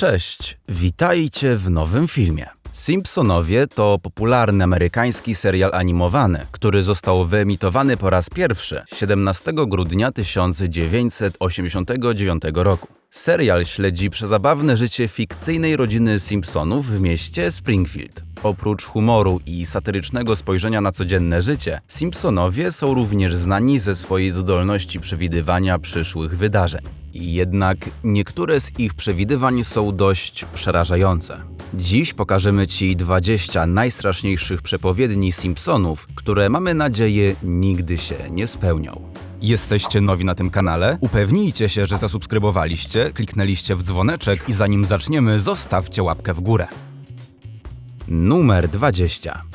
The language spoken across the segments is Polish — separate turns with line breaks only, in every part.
Cześć, witajcie w nowym filmie. Simpsonowie to popularny amerykański serial animowany, który został wyemitowany po raz pierwszy 17 grudnia 1989 roku. Serial śledzi przezabawne życie fikcyjnej rodziny Simpsonów w mieście Springfield. Oprócz humoru i satyrycznego spojrzenia na codzienne życie, Simpsonowie są również znani ze swojej zdolności przewidywania przyszłych wydarzeń. Jednak niektóre z ich przewidywań są dość przerażające. Dziś pokażemy Ci 20 najstraszniejszych przepowiedni Simpsonów, które mamy nadzieję nigdy się nie spełnią. Jesteście nowi na tym kanale? Upewnijcie się, że zasubskrybowaliście, kliknęliście w dzwoneczek i zanim zaczniemy, zostawcie łapkę w górę. Numer 20.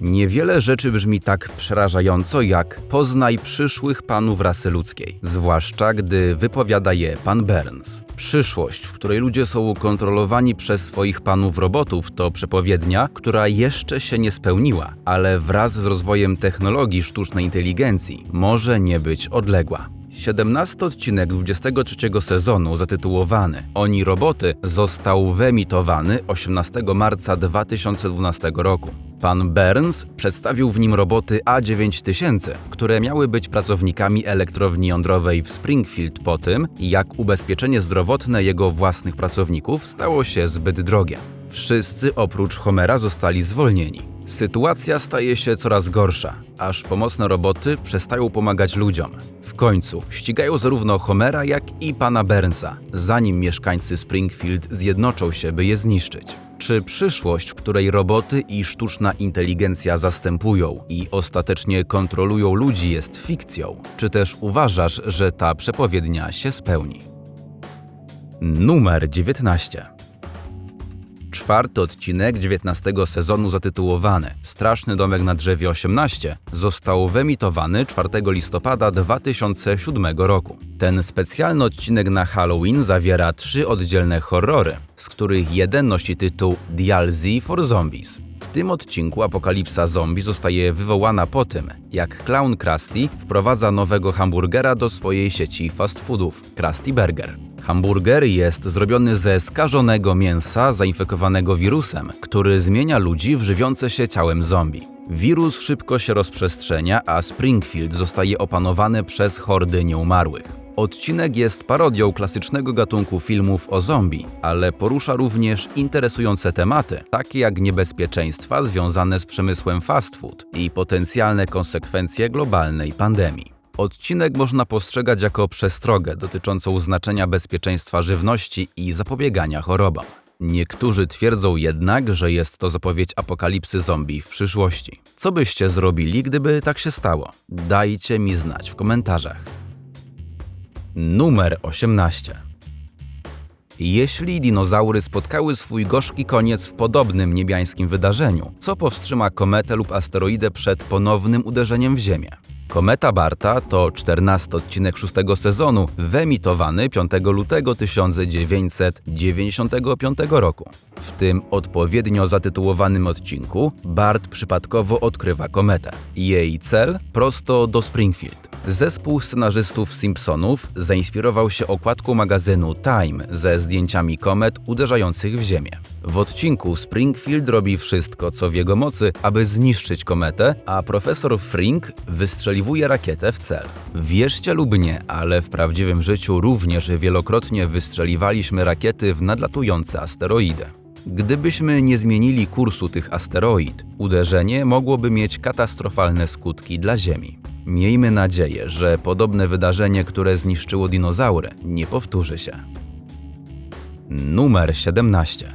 Niewiele rzeczy brzmi tak przerażająco jak poznaj przyszłych panów rasy ludzkiej, zwłaszcza gdy wypowiada je pan Burns. Przyszłość, w której ludzie są kontrolowani przez swoich panów robotów, to przepowiednia, która jeszcze się nie spełniła, ale wraz z rozwojem technologii sztucznej inteligencji może nie być odległa. 17 odcinek 23 sezonu zatytułowany Oni roboty został wyemitowany 18 marca 2012 roku. Pan Burns przedstawił w nim roboty A9000, które miały być pracownikami elektrowni jądrowej w Springfield po tym, jak ubezpieczenie zdrowotne jego własnych pracowników stało się zbyt drogie. Wszyscy oprócz Homera zostali zwolnieni. Sytuacja staje się coraz gorsza, aż pomocne roboty przestają pomagać ludziom. W końcu ścigają zarówno Homera, jak i pana Burnsa, zanim mieszkańcy Springfield zjednoczą się, by je zniszczyć. Czy przyszłość, w której roboty i sztuczna inteligencja zastępują i ostatecznie kontrolują ludzi, jest fikcją? Czy też uważasz, że ta przepowiednia się spełni? Numer 19 czwarty odcinek 19 sezonu zatytułowany Straszny domek na drzewie 18 został wyemitowany 4 listopada 2007 roku. Ten specjalny odcinek na Halloween zawiera trzy oddzielne horrory, z których jeden nosi tytuł DLC for Zombies. W tym odcinku apokalipsa zombie zostaje wywołana po tym, jak clown Krusty wprowadza nowego hamburgera do swojej sieci fast foodów Krusty Burger. Hamburger jest zrobiony ze skażonego mięsa zainfekowanego wirusem, który zmienia ludzi w żywiące się ciałem zombie. Wirus szybko się rozprzestrzenia, a Springfield zostaje opanowane przez hordy nieumarłych. Odcinek jest parodią klasycznego gatunku filmów o zombie, ale porusza również interesujące tematy, takie jak niebezpieczeństwa związane z przemysłem fast food i potencjalne konsekwencje globalnej pandemii. Odcinek można postrzegać jako przestrogę dotyczącą znaczenia bezpieczeństwa żywności i zapobiegania chorobom. Niektórzy twierdzą jednak, że jest to zapowiedź apokalipsy zombie w przyszłości. Co byście zrobili, gdyby tak się stało? Dajcie mi znać w komentarzach. Numer 18. Jeśli dinozaury spotkały swój gorzki koniec w podobnym niebiańskim wydarzeniu, co powstrzyma kometę lub asteroidę przed ponownym uderzeniem w Ziemię? Kometa Barta to 14 odcinek szóstego sezonu, wyemitowany 5 lutego 1995 roku. W tym odpowiednio zatytułowanym odcinku Bart przypadkowo odkrywa kometę. Jej cel prosto do Springfield. Zespół scenarzystów Simpsonów zainspirował się okładką magazynu Time ze zdjęciami komet uderzających w Ziemię. W odcinku Springfield robi wszystko, co w jego mocy, aby zniszczyć kometę, a profesor Frink wystrzeliwuje rakietę w cel. Wierzcie lub nie, ale w prawdziwym życiu również wielokrotnie wystrzeliwaliśmy rakiety w nadlatujące asteroidy. Gdybyśmy nie zmienili kursu tych asteroid, uderzenie mogłoby mieć katastrofalne skutki dla Ziemi. Miejmy nadzieję, że podobne wydarzenie, które zniszczyło dinozaury, nie powtórzy się. Numer 17.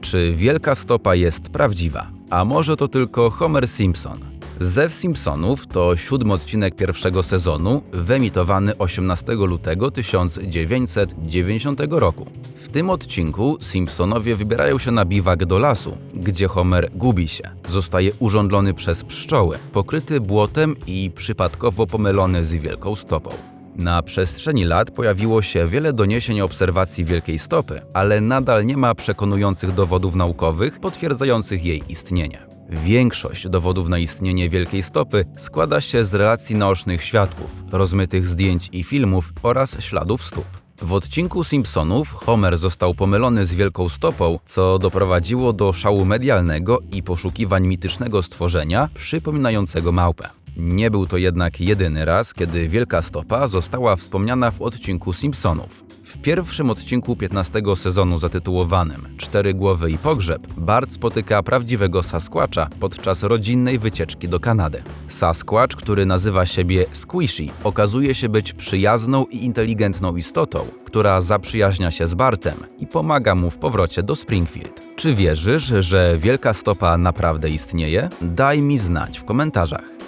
Czy wielka stopa jest prawdziwa? A może to tylko Homer Simpson? Zew Simpsonów to siódmy odcinek pierwszego sezonu, wyemitowany 18 lutego 1990 roku. W tym odcinku Simpsonowie wybierają się na biwak do lasu, gdzie Homer gubi się. Zostaje urządlony przez pszczoły, pokryty błotem i przypadkowo pomylony z wielką stopą. Na przestrzeni lat pojawiło się wiele doniesień o obserwacji wielkiej stopy, ale nadal nie ma przekonujących dowodów naukowych potwierdzających jej istnienie. Większość dowodów na istnienie wielkiej stopy składa się z relacji naocznych świadków, rozmytych zdjęć i filmów oraz śladów stóp. W odcinku Simpsonów Homer został pomylony z wielką stopą, co doprowadziło do szału medialnego i poszukiwań mitycznego stworzenia przypominającego małpę. Nie był to jednak jedyny raz, kiedy Wielka Stopa została wspomniana w odcinku Simpsonów. W pierwszym odcinku 15 sezonu zatytułowanym Cztery głowy i pogrzeb Bart spotyka prawdziwego Sasquatcha podczas rodzinnej wycieczki do Kanady. Sasquatch, który nazywa siebie Squishy, okazuje się być przyjazną i inteligentną istotą, która zaprzyjaźnia się z Bartem i pomaga mu w powrocie do Springfield. Czy wierzysz, że Wielka Stopa naprawdę istnieje? Daj mi znać w komentarzach.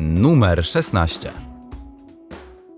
Numer 16.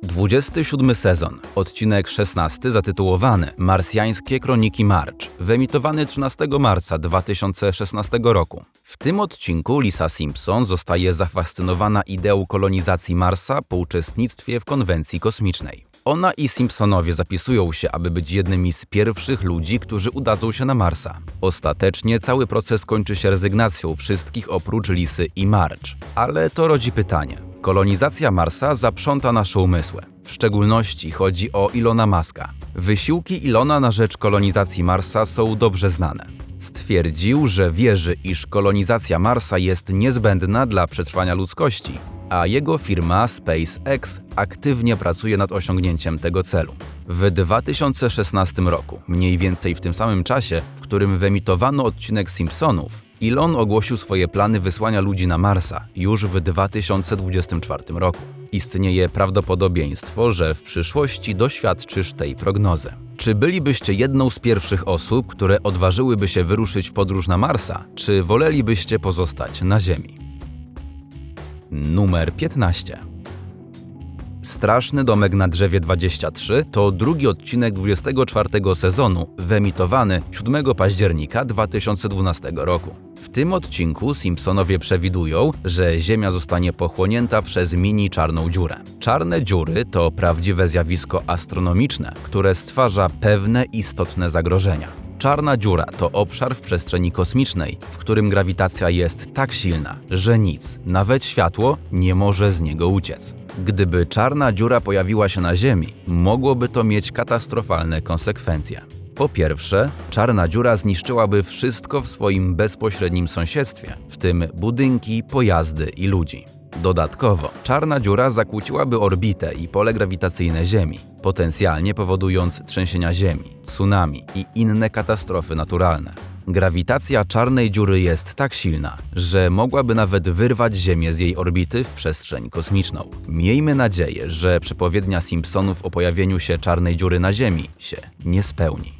27 sezon, odcinek 16 zatytułowany Marsjańskie Kroniki March, wyemitowany 13 marca 2016 roku. W tym odcinku Lisa Simpson zostaje zafascynowana ideą kolonizacji Marsa po uczestnictwie w konwencji kosmicznej. Ona i Simpsonowie zapisują się, aby być jednymi z pierwszych ludzi, którzy udadzą się na Marsa. Ostatecznie cały proces kończy się rezygnacją wszystkich oprócz Lisy i March. Ale to rodzi pytanie. Kolonizacja Marsa zaprząta nasze umysły. W szczególności chodzi o Ilona Maska. Wysiłki Ilona na rzecz kolonizacji Marsa są dobrze znane. Stwierdził, że wierzy, iż kolonizacja Marsa jest niezbędna dla przetrwania ludzkości, a jego firma SpaceX aktywnie pracuje nad osiągnięciem tego celu. W 2016 roku, mniej więcej w tym samym czasie, w którym wyemitowano odcinek Simpsonów, Elon ogłosił swoje plany wysłania ludzi na Marsa już w 2024 roku. Istnieje prawdopodobieństwo, że w przyszłości doświadczysz tej prognozy. Czy bylibyście jedną z pierwszych osób, które odważyłyby się wyruszyć w podróż na Marsa, czy wolelibyście pozostać na Ziemi? Numer 15. Straszny domek na drzewie 23 to drugi odcinek 24 sezonu, wyemitowany 7 października 2012 roku. W tym odcinku Simpsonowie przewidują, że Ziemia zostanie pochłonięta przez mini czarną dziurę. Czarne dziury to prawdziwe zjawisko astronomiczne, które stwarza pewne istotne zagrożenia. Czarna dziura to obszar w przestrzeni kosmicznej, w którym grawitacja jest tak silna, że nic, nawet światło, nie może z niego uciec. Gdyby czarna dziura pojawiła się na Ziemi, mogłoby to mieć katastrofalne konsekwencje. Po pierwsze, czarna dziura zniszczyłaby wszystko w swoim bezpośrednim sąsiedztwie, w tym budynki, pojazdy i ludzi. Dodatkowo, czarna dziura zakłóciłaby orbitę i pole grawitacyjne Ziemi, potencjalnie powodując trzęsienia Ziemi, tsunami i inne katastrofy naturalne. Grawitacja czarnej dziury jest tak silna, że mogłaby nawet wyrwać Ziemię z jej orbity w przestrzeń kosmiczną. Miejmy nadzieję, że przepowiednia Simpsonów o pojawieniu się czarnej dziury na Ziemi się nie spełni.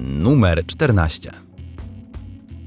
Numer 14.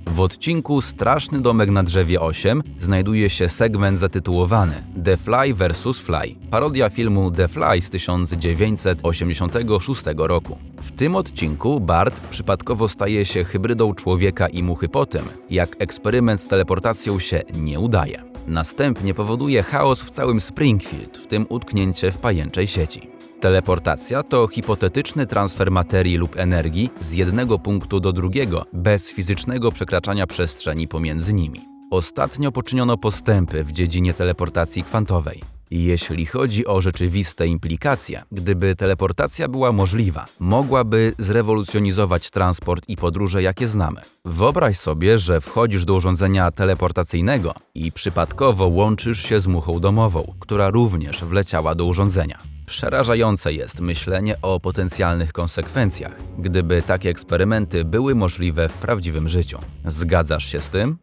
W odcinku Straszny domek na drzewie 8 znajduje się segment zatytułowany The Fly vs. Fly, parodia filmu The Fly z 1986 roku. W tym odcinku Bart przypadkowo staje się hybrydą człowieka i muchy po tym, jak eksperyment z teleportacją się nie udaje. Następnie powoduje chaos w całym Springfield, w tym utknięcie w pajęczej sieci. Teleportacja to hipotetyczny transfer materii lub energii z jednego punktu do drugiego bez fizycznego przekraczania przestrzeni pomiędzy nimi. Ostatnio poczyniono postępy w dziedzinie teleportacji kwantowej. Jeśli chodzi o rzeczywiste implikacje, gdyby teleportacja była możliwa, mogłaby zrewolucjonizować transport i podróże, jakie znamy. Wyobraź sobie, że wchodzisz do urządzenia teleportacyjnego i przypadkowo łączysz się z muchą domową, która również wleciała do urządzenia. Przerażające jest myślenie o potencjalnych konsekwencjach, gdyby takie eksperymenty były możliwe w prawdziwym życiu. Zgadzasz się z tym?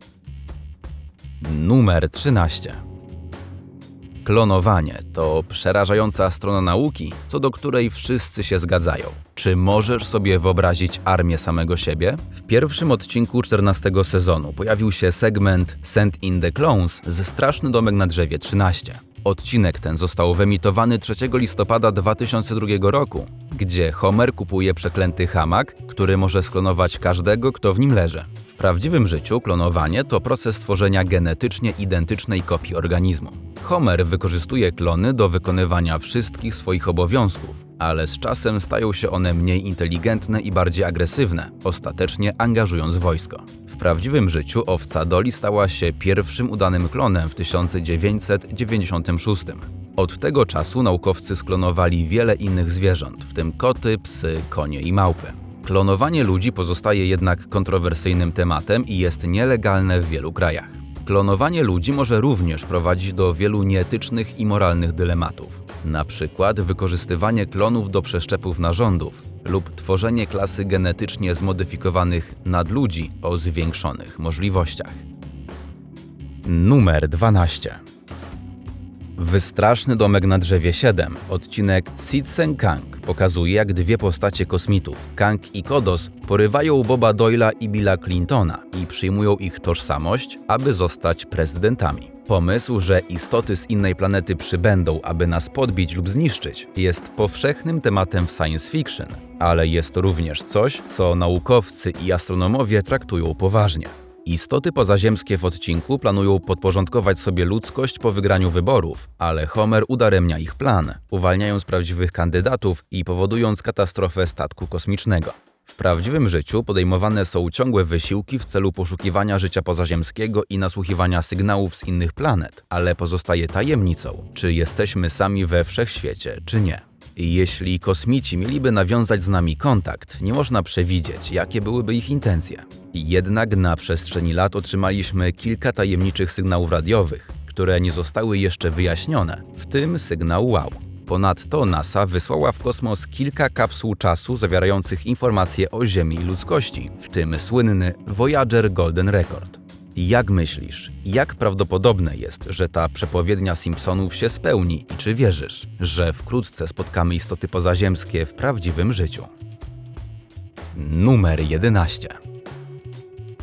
Numer 13. Klonowanie to przerażająca strona nauki, co do której wszyscy się zgadzają. Czy możesz sobie wyobrazić armię samego siebie? W pierwszym odcinku 14 sezonu pojawił się segment Send in the Clones ze Straszny Domek na Drzewie 13. Odcinek ten został wyemitowany 3 listopada 2002 roku, gdzie Homer kupuje przeklęty hamak, który może sklonować każdego, kto w nim leży. W prawdziwym życiu klonowanie to proces tworzenia genetycznie identycznej kopii organizmu. Homer wykorzystuje klony do wykonywania wszystkich swoich obowiązków, ale z czasem stają się one mniej inteligentne i bardziej agresywne, ostatecznie angażując wojsko. W prawdziwym życiu owca Dolly stała się pierwszym udanym klonem w 1996. Od tego czasu naukowcy sklonowali wiele innych zwierząt, w tym koty, psy, konie i małpy. Klonowanie ludzi pozostaje jednak kontrowersyjnym tematem i jest nielegalne w wielu krajach. Klonowanie ludzi może również prowadzić do wielu nieetycznych i moralnych dylematów. Na przykład wykorzystywanie klonów do przeszczepów narządów lub tworzenie klasy genetycznie zmodyfikowanych nadludzi o zwiększonych możliwościach. Numer 12. Wystraszny domek na drzewie 7, odcinek Sitsen Kang, pokazuje jak dwie postacie kosmitów, Kang i Kodos, porywają Boba Doyla i Billa Clintona i przyjmują ich tożsamość, aby zostać prezydentami. Pomysł, że istoty z innej planety przybędą, aby nas podbić lub zniszczyć, jest powszechnym tematem w science fiction, ale jest również coś, co naukowcy i astronomowie traktują poważnie. Istoty pozaziemskie w odcinku planują podporządkować sobie ludzkość po wygraniu wyborów, ale Homer udaremnia ich plan, uwalniając prawdziwych kandydatów i powodując katastrofę statku kosmicznego. W prawdziwym życiu podejmowane są ciągłe wysiłki w celu poszukiwania życia pozaziemskiego i nasłuchiwania sygnałów z innych planet, ale pozostaje tajemnicą, czy jesteśmy sami we wszechświecie, czy nie. Jeśli kosmici mieliby nawiązać z nami kontakt, nie można przewidzieć, jakie byłyby ich intencje. Jednak na przestrzeni lat otrzymaliśmy kilka tajemniczych sygnałów radiowych, które nie zostały jeszcze wyjaśnione, w tym sygnał wow. Ponadto NASA wysłała w kosmos kilka kapsuł czasu zawierających informacje o Ziemi i ludzkości, w tym słynny Voyager Golden Record. Jak myślisz, jak prawdopodobne jest, że ta przepowiednia Simpsonów się spełni i czy wierzysz, że wkrótce spotkamy istoty pozaziemskie w prawdziwym życiu? Numer 11.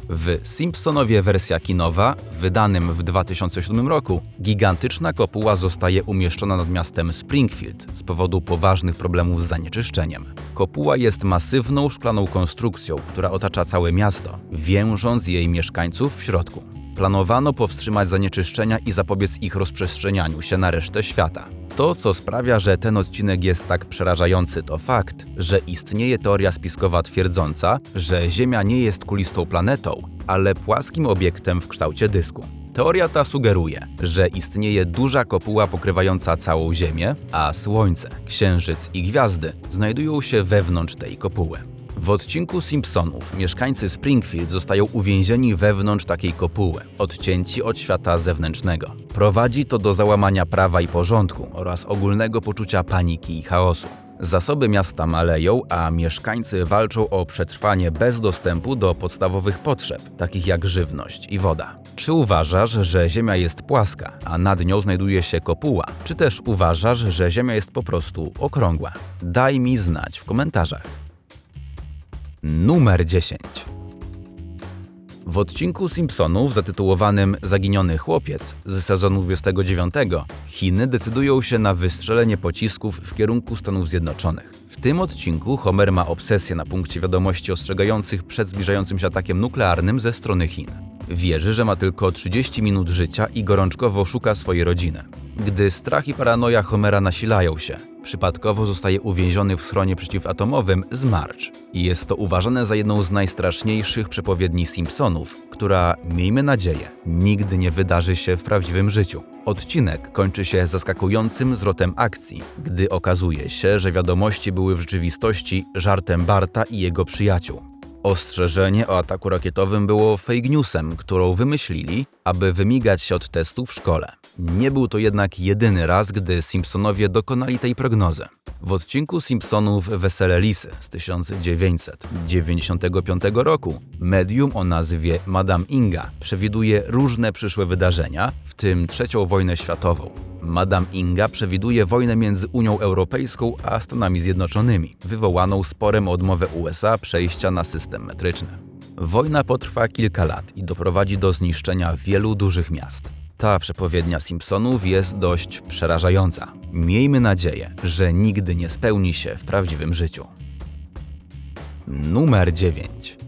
W Simpsonowie wersja kinowa, wydanym w 2007 roku, gigantyczna kopuła zostaje umieszczona nad miastem Springfield z powodu poważnych problemów z zanieczyszczeniem. Kopuła jest masywną szklaną konstrukcją, która otacza całe miasto, wiążąc jej mieszkańców w środku. Planowano powstrzymać zanieczyszczenia i zapobiec ich rozprzestrzenianiu się na resztę świata. To, co sprawia, że ten odcinek jest tak przerażający, to fakt, że istnieje teoria spiskowa twierdząca, że Ziemia nie jest kulistą planetą, ale płaskim obiektem w kształcie dysku. Teoria ta sugeruje, że istnieje duża kopuła pokrywająca całą Ziemię, a Słońce, Księżyc i gwiazdy znajdują się wewnątrz tej kopuły. W odcinku Simpsonów mieszkańcy Springfield zostają uwięzieni wewnątrz takiej kopuły, odcięci od świata zewnętrznego. Prowadzi to do załamania prawa i porządku oraz ogólnego poczucia paniki i chaosu. Zasoby miasta maleją, a mieszkańcy walczą o przetrwanie bez dostępu do podstawowych potrzeb, takich jak żywność i woda. Czy uważasz, że Ziemia jest płaska, a nad nią znajduje się kopuła? Czy też uważasz, że Ziemia jest po prostu okrągła? Daj mi znać w komentarzach. Numer 10. W odcinku Simpsonów zatytułowanym Zaginiony chłopiec z sezonu 29 Chiny decydują się na wystrzelenie pocisków w kierunku Stanów Zjednoczonych. W tym odcinku Homer ma obsesję na punkcie wiadomości ostrzegających przed zbliżającym się atakiem nuklearnym ze strony Chin. Wierzy, że ma tylko 30 minut życia i gorączkowo szuka swojej rodziny. Gdy strach i paranoja Homera nasilają się, przypadkowo zostaje uwięziony w schronie przeciwatomowym z March. I jest to uważane za jedną z najstraszniejszych przepowiedni Simpsonów, która, miejmy nadzieję, nigdy nie wydarzy się w prawdziwym życiu. Odcinek kończy się zaskakującym zwrotem akcji, gdy okazuje się, że wiadomości były w rzeczywistości żartem Barta i jego przyjaciół. Ostrzeżenie o ataku rakietowym było fake newsem, którą wymyślili, aby wymigać się od testu w szkole. Nie był to jednak jedyny raz, gdy Simpsonowie dokonali tej prognozy. W odcinku Simpsonów Wesele Lisy z 1995 roku medium o nazwie Madame Inga przewiduje różne przyszłe wydarzenia, w tym trzecią wojnę światową. Madame Inga przewiduje wojnę między Unią Europejską a Stanami Zjednoczonymi, wywołaną sporem o odmowę USA przejścia na system metryczny. Wojna potrwa kilka lat i doprowadzi do zniszczenia wielu dużych miast. Ta przepowiednia Simpsonów jest dość przerażająca. Miejmy nadzieję, że nigdy nie spełni się w prawdziwym życiu. Numer 9.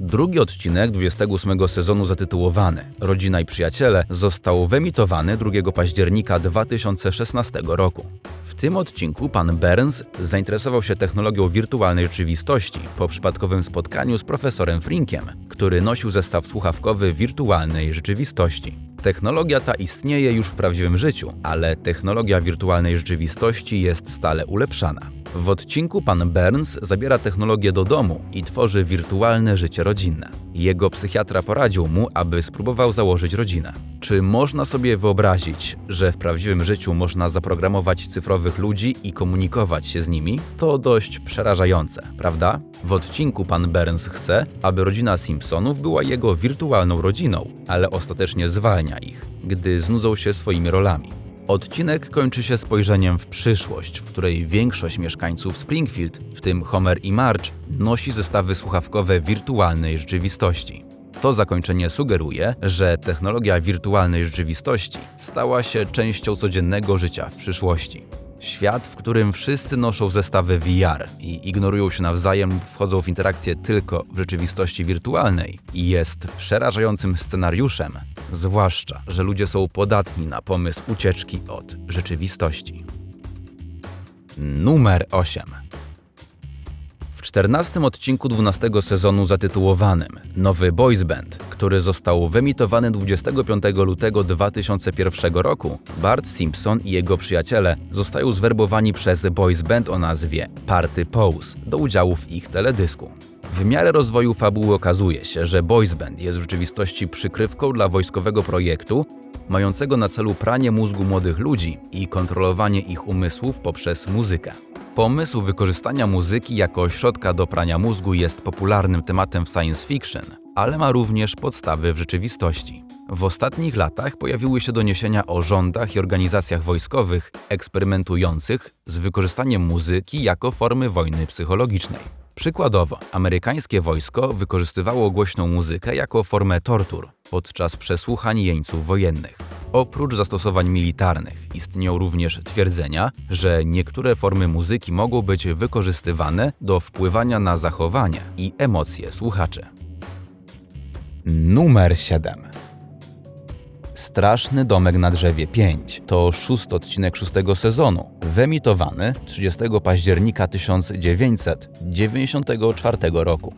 Drugi odcinek 28 sezonu zatytułowany Rodzina i przyjaciele został wyemitowany 2 października 2016 roku. W tym odcinku pan Burns zainteresował się technologią wirtualnej rzeczywistości po przypadkowym spotkaniu z profesorem Frinkiem, który nosił zestaw słuchawkowy wirtualnej rzeczywistości. Technologia ta istnieje już w prawdziwym życiu, ale technologia wirtualnej rzeczywistości jest stale ulepszana. W odcinku pan Burns zabiera technologię do domu i tworzy wirtualne życie rodzinne. Jego psychiatra poradził mu, aby spróbował założyć rodzinę. Czy można sobie wyobrazić, że w prawdziwym życiu można zaprogramować cyfrowych ludzi i komunikować się z nimi? To dość przerażające, prawda? W odcinku pan Burns chce, aby rodzina Simpsonów była jego wirtualną rodziną, ale ostatecznie zwalnia ich, gdy znudzą się swoimi rolami. Odcinek kończy się spojrzeniem w przyszłość, w której większość mieszkańców Springfield, w tym Homer i Marge, nosi zestawy słuchawkowe wirtualnej rzeczywistości. To zakończenie sugeruje, że technologia wirtualnej rzeczywistości stała się częścią codziennego życia w przyszłości. Świat, w którym wszyscy noszą zestawy VR i ignorują się nawzajem wchodzą w interakcję tylko w rzeczywistości wirtualnej, jest przerażającym scenariuszem, zwłaszcza, że ludzie są podatni na pomysł ucieczki od rzeczywistości. Numer 8. W czternastym odcinku 12 sezonu zatytułowanym Nowy Boys Band, który został wyemitowany 25 lutego 2001 roku, Bart Simpson i jego przyjaciele zostają zwerbowani przez boys band o nazwie Party Pose do udziału w ich teledysku. W miarę rozwoju fabuły okazuje się, że boys band jest w rzeczywistości przykrywką dla wojskowego projektu, mającego na celu pranie mózgu młodych ludzi i kontrolowanie ich umysłów poprzez muzykę. Pomysł wykorzystania muzyki jako środka do prania mózgu jest popularnym tematem w science fiction, ale ma również podstawy w rzeczywistości. W ostatnich latach pojawiły się doniesienia o rządach i organizacjach wojskowych eksperymentujących z wykorzystaniem muzyki jako formy wojny psychologicznej. Przykładowo, amerykańskie wojsko wykorzystywało głośną muzykę jako formę tortur podczas przesłuchań jeńców wojennych. Oprócz zastosowań militarnych istnieją również twierdzenia, że niektóre formy muzyki mogą być wykorzystywane do wpływania na zachowanie i emocje słuchaczy. Numer 7. Straszny domek na drzewie 5 to szósty odcinek szóstego sezonu, wyemitowany 30 października 1994 roku.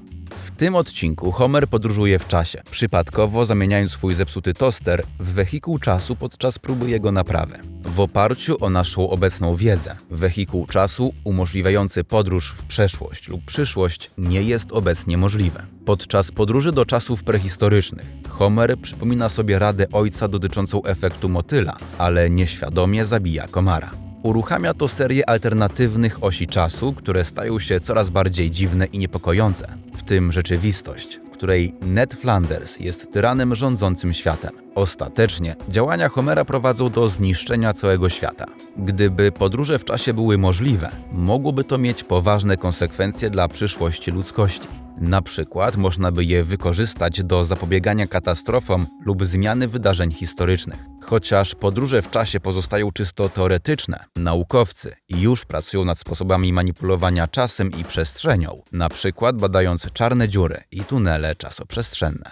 Tym odcinku Homer podróżuje w czasie, przypadkowo zamieniając swój zepsuty toster w wehikuł czasu podczas próby jego naprawy. W oparciu o naszą obecną wiedzę, wehikuł czasu umożliwiający podróż w przeszłość lub przyszłość nie jest obecnie możliwy. Podczas podróży do czasów prehistorycznych Homer przypomina sobie radę ojca dotyczącą efektu motyla, ale nieświadomie zabija komara. Uruchamia to serię alternatywnych osi czasu, które stają się coraz bardziej dziwne i niepokojące, w tym rzeczywistość, w której Ned Flanders jest tyranem rządzącym światem. Ostatecznie działania Homera prowadzą do zniszczenia całego świata. Gdyby podróże w czasie były możliwe, mogłoby to mieć poważne konsekwencje dla przyszłości ludzkości. Na przykład można by je wykorzystać do zapobiegania katastrofom lub zmiany wydarzeń historycznych. Chociaż podróże w czasie pozostają czysto teoretyczne, naukowcy już pracują nad sposobami manipulowania czasem i przestrzenią, na przykład badając czarne dziury i tunele czasoprzestrzenne.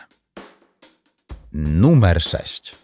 Numer 6.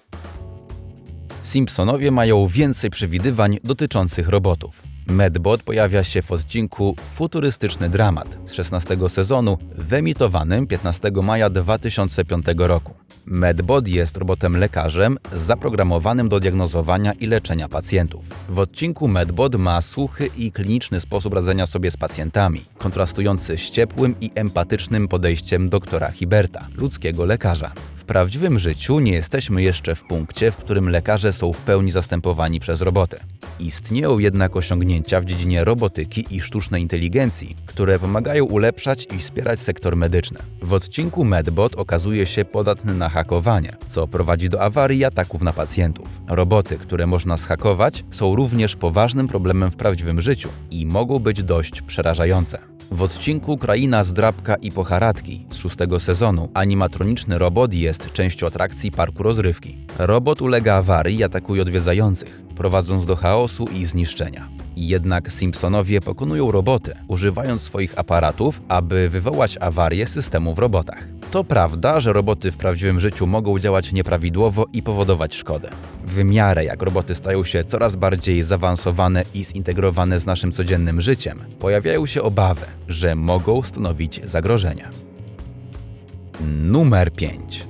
Simpsonowie mają więcej przewidywań dotyczących robotów. Medbot pojawia się w odcinku Futurystyczny Dramat z 16 sezonu, wyemitowanym 15 maja 2005 roku. Medbot jest robotem lekarzem zaprogramowanym do diagnozowania i leczenia pacjentów. W odcinku Medbot ma suchy i kliniczny sposób radzenia sobie z pacjentami, kontrastujący z ciepłym i empatycznym podejściem doktora Hiberta, ludzkiego lekarza. W prawdziwym życiu nie jesteśmy jeszcze w punkcie, w którym lekarze są w pełni zastępowani przez roboty. Istnieją jednak osiągnięcia w dziedzinie robotyki i sztucznej inteligencji, które pomagają ulepszać i wspierać sektor medyczny. W odcinku Medbot okazuje się podatny na hakowanie, co prowadzi do awarii i ataków na pacjentów. Roboty, które można zhakować, są również poważnym problemem w prawdziwym życiu i mogą być dość przerażające. W odcinku Kraina Zdrabka i Pocharadki z szóstego sezonu animatroniczny robot jest częścią atrakcji parku rozrywki. Robot ulega awarii i atakuje odwiedzających, prowadząc do chaosu i zniszczenia. Jednak Simpsonowie pokonują roboty, używając swoich aparatów, aby wywołać awarię systemu w robotach. To prawda, że roboty w prawdziwym życiu mogą działać nieprawidłowo i powodować szkodę. W miarę jak roboty stają się coraz bardziej zaawansowane i zintegrowane z naszym codziennym życiem, pojawiają się obawy, że mogą stanowić zagrożenie. Numer 5.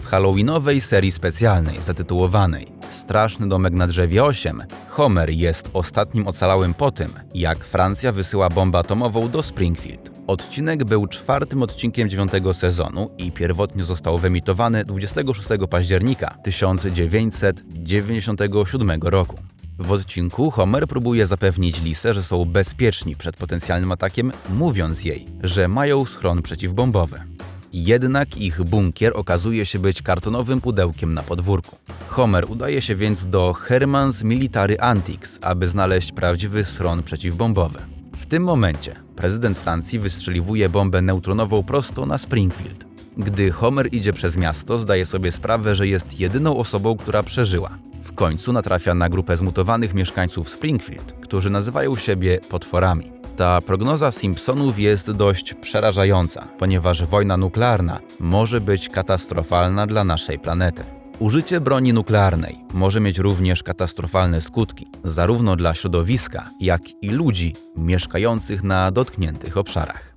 W halloweenowej serii specjalnej zatytułowanej Straszny domek na drzewie 8 Homer jest ostatnim ocalałym po tym, jak Francja wysyła bombę atomową do Springfield. Odcinek był czwartym odcinkiem dziewiątego sezonu i pierwotnie został wyemitowany 26 października 1997 roku. W odcinku Homer próbuje zapewnić Lisę, że są bezpieczni przed potencjalnym atakiem, mówiąc jej, że mają schron przeciwbombowy. Jednak ich bunkier okazuje się być kartonowym pudełkiem na podwórku. Homer udaje się więc do Hermans Military Antiques, aby znaleźć prawdziwy schron przeciwbombowy. W tym momencie prezydent Francji wystrzeliwuje bombę neutronową prosto na Springfield. Gdy Homer idzie przez miasto, zdaje sobie sprawę, że jest jedyną osobą, która przeżyła. W końcu natrafia na grupę zmutowanych mieszkańców Springfield, którzy nazywają siebie potworami. Ta prognoza Simpsonów jest dość przerażająca, ponieważ wojna nuklearna może być katastrofalna dla naszej planety. Użycie broni nuklearnej może mieć również katastrofalne skutki, zarówno dla środowiska, jak i ludzi mieszkających na dotkniętych obszarach.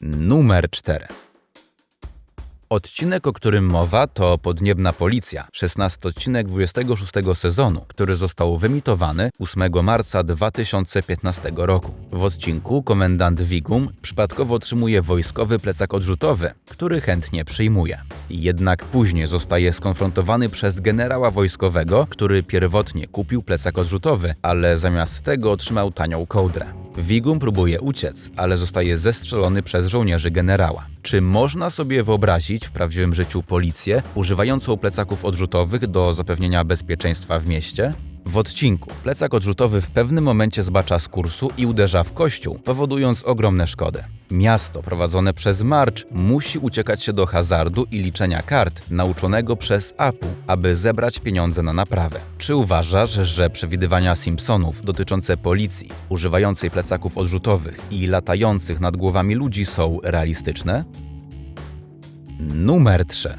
Numer 4. Odcinek, o którym mowa, to Podniebna Policja, 16 odcinek 26 sezonu, który został wyemitowany 8 marca 2015 roku. W odcinku komendant Wigum przypadkowo otrzymuje wojskowy plecak odrzutowy, który chętnie przyjmuje. Jednak później zostaje skonfrontowany przez generała wojskowego, który pierwotnie kupił plecak odrzutowy, ale zamiast tego otrzymał tanią kołdrę. Wigum próbuje uciec, ale zostaje zestrzelony przez żołnierzy generała. Czy można sobie wyobrazić w prawdziwym życiu policję używającą plecaków odrzutowych do zapewnienia bezpieczeństwa w mieście? W odcinku plecak odrzutowy w pewnym momencie zbacza z kursu i uderza w kościół, powodując ogromne szkody. Miasto prowadzone przez March musi uciekać się do hazardu i liczenia kart nauczonego przez Apu, aby zebrać pieniądze na naprawę. Czy uważasz, że przewidywania Simpsonów dotyczące policji używającej plecaków odrzutowych i latających nad głowami ludzi są realistyczne? Numer 3.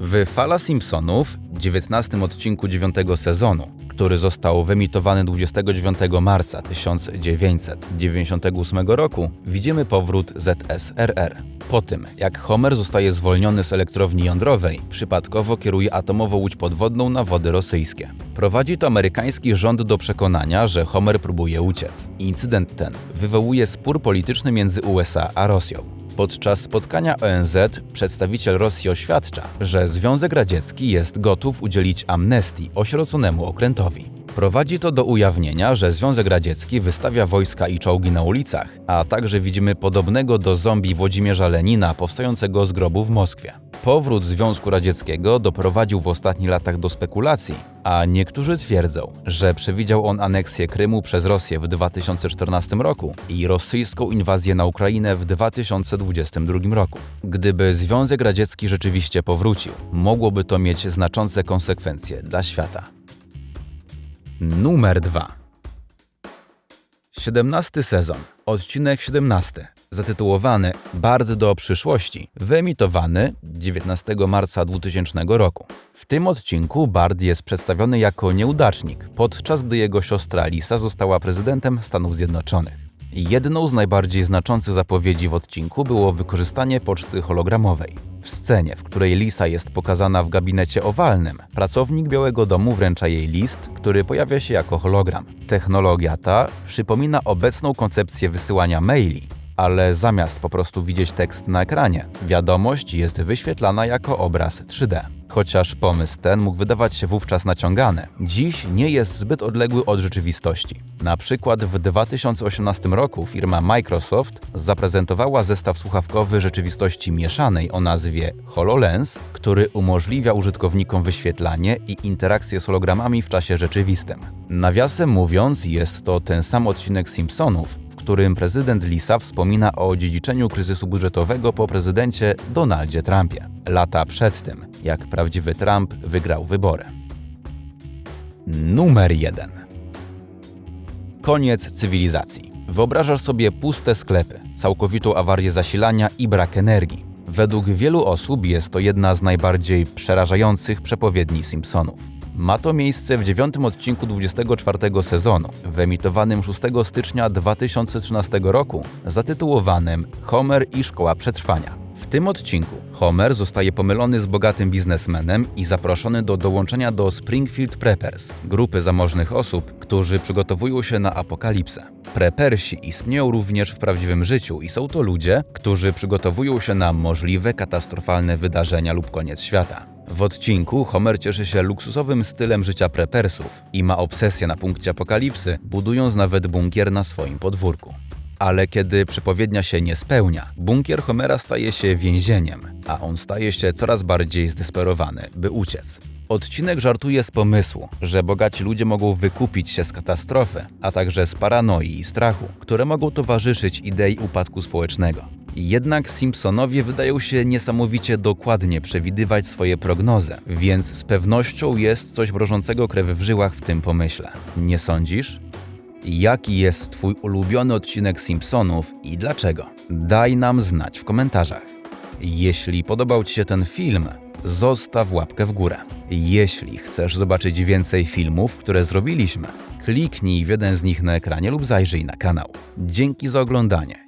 W Fala Simpsonów, 19 odcinku 9 sezonu, który został wyemitowany 29 marca 1998 roku, widzimy powrót ZSRR. Po tym, jak Homer zostaje zwolniony z elektrowni jądrowej, przypadkowo kieruje atomową łódź podwodną na wody rosyjskie. Prowadzi to amerykański rząd do przekonania, że Homer próbuje uciec. Incydent ten wywołuje spór polityczny między USA a Rosją. Podczas spotkania ONZ przedstawiciel Rosji oświadcza, że Związek Radziecki jest gotów udzielić amnestii osieroconemu okrętowi. Prowadzi to do ujawnienia, że Związek Radziecki wystawia wojska i czołgi na ulicach, a także widzimy podobnego do zombie Włodzimierza Lenina powstającego z grobu w Moskwie. Powrót Związku Radzieckiego doprowadził w ostatnich latach do spekulacji, a niektórzy twierdzą, że przewidział on aneksję Krymu przez Rosję w 2014 roku i rosyjską inwazję na Ukrainę w 2022 roku. Gdyby Związek Radziecki rzeczywiście powrócił, mogłoby to mieć znaczące konsekwencje dla świata. Numer 2 17 sezon, odcinek 17 zatytułowany Bard do przyszłości, wyemitowany 19 marca 2000 roku. W tym odcinku Bard jest przedstawiony jako nieudacznik, podczas gdy jego siostra Lisa została prezydentem Stanów Zjednoczonych. Jedną z najbardziej znaczących zapowiedzi w odcinku było wykorzystanie poczty hologramowej. W scenie, w której Lisa jest pokazana w gabinecie owalnym, pracownik Białego Domu wręcza jej list, który pojawia się jako hologram. Technologia ta przypomina obecną koncepcję wysyłania maili, ale zamiast po prostu widzieć tekst na ekranie, wiadomość jest wyświetlana jako obraz 3D. Chociaż pomysł ten mógł wydawać się wówczas naciągany, dziś nie jest zbyt odległy od rzeczywistości. Na przykład w 2018 roku firma Microsoft zaprezentowała zestaw słuchawkowy rzeczywistości mieszanej o nazwie HoloLens, który umożliwia użytkownikom wyświetlanie i interakcję z hologramami w czasie rzeczywistym. Nawiasem mówiąc, jest to ten sam odcinek Simpsonów, którym prezydent Lisa wspomina o dziedziczeniu kryzysu budżetowego po prezydencie Donaldzie Trumpie, lata przed tym, jak prawdziwy Trump wygrał wybory. Numer 1. Koniec cywilizacji. Wyobrażasz sobie puste sklepy, całkowitą awarię zasilania i brak energii. Według wielu osób jest to jedna z najbardziej przerażających przepowiedni Simpsonów. Ma to miejsce w dziewiątym odcinku 24 sezonu, wyemitowanym 6 stycznia 2013 roku, zatytułowanym Homer i Szkoła Przetrwania. W tym odcinku Homer zostaje pomylony z bogatym biznesmenem i zaproszony do dołączenia do Springfield Preppers, grupy zamożnych osób, którzy przygotowują się na apokalipsę. Preppersi istnieją również w prawdziwym życiu i są to ludzie, którzy przygotowują się na możliwe katastrofalne wydarzenia lub koniec świata. W odcinku Homer cieszy się luksusowym stylem życia prepersów i ma obsesję na punkcie apokalipsy, budując nawet bunkier na swoim podwórku. Ale kiedy przepowiednia się nie spełnia, bunkier Homera staje się więzieniem, a on staje się coraz bardziej zdesperowany, by uciec. Odcinek żartuje z pomysłu, że bogaci ludzie mogą wykupić się z katastrofy, a także z paranoi i strachu, które mogą towarzyszyć idei upadku społecznego. Jednak Simpsonowie wydają się niesamowicie dokładnie przewidywać swoje prognozy, więc z pewnością jest coś mrożącego krew w żyłach w tym pomyśle. Nie sądzisz? Jaki jest Twój ulubiony odcinek Simpsonów i dlaczego? Daj nam znać w komentarzach. Jeśli podobał Ci się ten film, zostaw łapkę w górę. Jeśli chcesz zobaczyć więcej filmów, które zrobiliśmy, kliknij w jeden z nich na ekranie lub zajrzyj na kanał. Dzięki za oglądanie